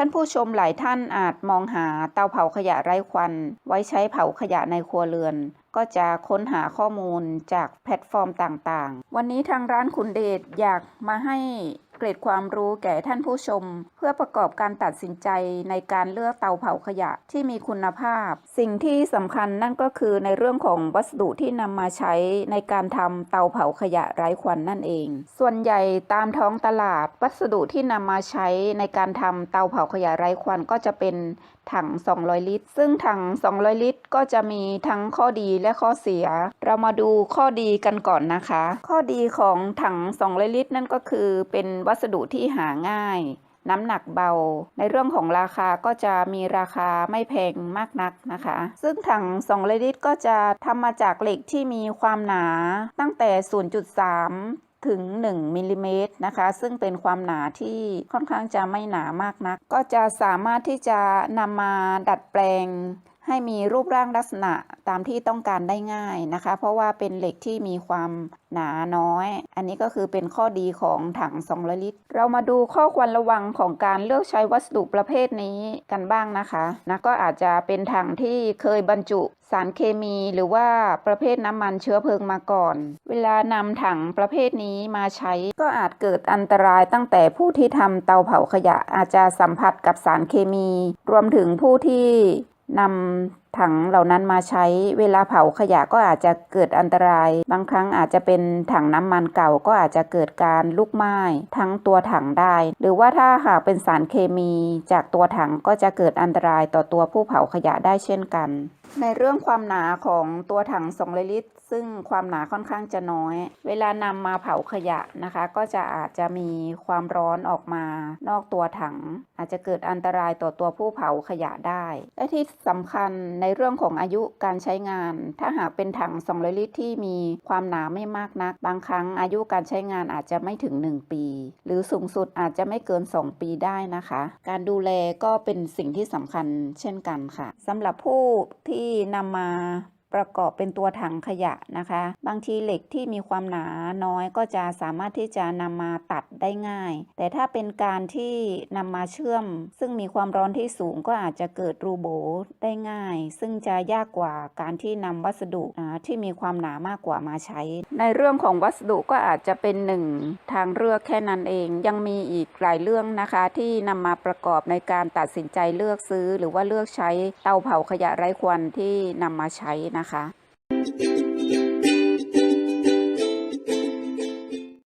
ท่านผู้ชมหลายท่านอาจมองหาเตาเผาขยะไร้ควัน ไว้ใช้เผาขยะในครัวเรือน ก็จะค้นหาข้อมูลจากแพลตฟอร์มต่างๆ วันนี้ทางร้านคุณเดชอยากมาให้ เกร็ดความรู้แก่ท่านผู้ชม เพื่อประกอบการตัดสินใจในการเลือกเตาเผาขยะที่มีคุณภาพ สิ่งที่สำคัญนั่นก็คือในเรื่องของวัสดุที่นำมาใช้ในการทำเตาเผาขยะไร้ควันนั่นเอง ส่วนใหญ่ตามท้องตลาด วัสดุที่นำมาใช้ในการทำเตาเผาขยะไร้ควันก็จะเป็นถัง 200 ลิตร ซึ่งถัง 200 ลิตร ก็จะมีทั้งข้อดีและข้อเสีย เรามาดูข้อดีกันก่อนนะคะ ข้อดีของถัง 200 ลิตร นั่นก็คือเป็นวัสดุที่หาง่าย น้ำหนักเบา ในเรื่องของราคาก็จะมีราคาไม่แพงมากนักนะคะ ซึ่งถัง2ลิตรก็จะทำมาจากเหล็กที่มีความหนาตั้งแต่ 0.3ถึง 1มิลลิเมตรนะคะ ซึ่งเป็นความหนาที่ค่อนข้างจะไม่หนามากนัก ก็จะสามารถที่จะนำมาดัดแปลง ให้มีรูปร่างลักษณะตามที่ต้องการได้ง่ายนะคะ เพราะว่าเป็นเหล็กที่มีความหนาน้อย อันนี้ก็คือเป็นข้อดีของถัง200ลิตร เรามาดูข้อควรระวังของการเลือกใช้วัสดุประเภทนี้กันบ้างนะคะนะก็อาจจะเป็นถังที่เคยบรรจุสารเคมีหรือว่าประเภทน้ำมันเชื้อเพลิงมาก่อน เวลานำถังประเภทนี้มาใช้ ก็อาจเกิดอันตรายตั้งแต่ผู้ที่ทำเตาเผาขยะอาจจะสัมผัสกับสารเคมี รวมถึงผู้ที่ นำถังเหล่านั้นมาใช้เวลาเผาขยะก็อาจจะเกิดอันตราย บางครั้งอาจจะเป็นถังน้ำมันเก่าก็อาจจะเกิดการลุกไหม้ทั้งตัวถังได้ หรือว่าถ้าหากเป็นสารเคมีจากตัวถังก็จะเกิดอันตรายต่อตัวผู้เผาขยะได้เช่นกัน ในเรื่องความหนาของตัวถัง2ลิตรซึ่งความหนาค่อนข้างจะน้อย เวลานำมาเผาขยะนะคะ ก็จะอาจจะมีความร้อนออกมานอกตัวถัง อาจจะเกิดอันตรายต่อตัวผู้เผาขยะได้ และที่สำคัญในเรื่องของอายุการใช้งาน ถ้าหากเป็นถัง 200 ลิตร ที่มีความหนาไม่มากนัก บางครั้งอายุการใช้งานอาจจะไม่ถึง 1 ปี หรือสูงสุดอาจจะไม่เกิน 2 ปีได้นะคะ การดูแลก็เป็นสิ่งที่สำคัญเช่นกันค่ะสำหรับผู้ที่นำมา ประกอบเป็นตัวถังขยะนะคะ บางทีเหล็กที่มีความหนาน้อยก็จะสามารถที่จะนำมาตัดได้ง่าย แต่ถ้าเป็นการที่นำมาเชื่อม ซึ่งมีความร้อนที่สูงก็อาจจะเกิดรูโบได้ง่าย ซึ่งจะยากกว่าการที่นำวัสดุที่มีความหนามากกว่ามาใช้ ในเรื่องของวัสดุก็อาจจะเป็นหนึ่งทางเลือกแค่นั้นเอง ยังมีอีกหลายเรื่องนะคะที่นำมาประกอบในการตัดสินใจเลือกซื้อ หรือว่าเลือกใช้เตาเผาขยะไร้ควันที่นำมาใช้นะคะ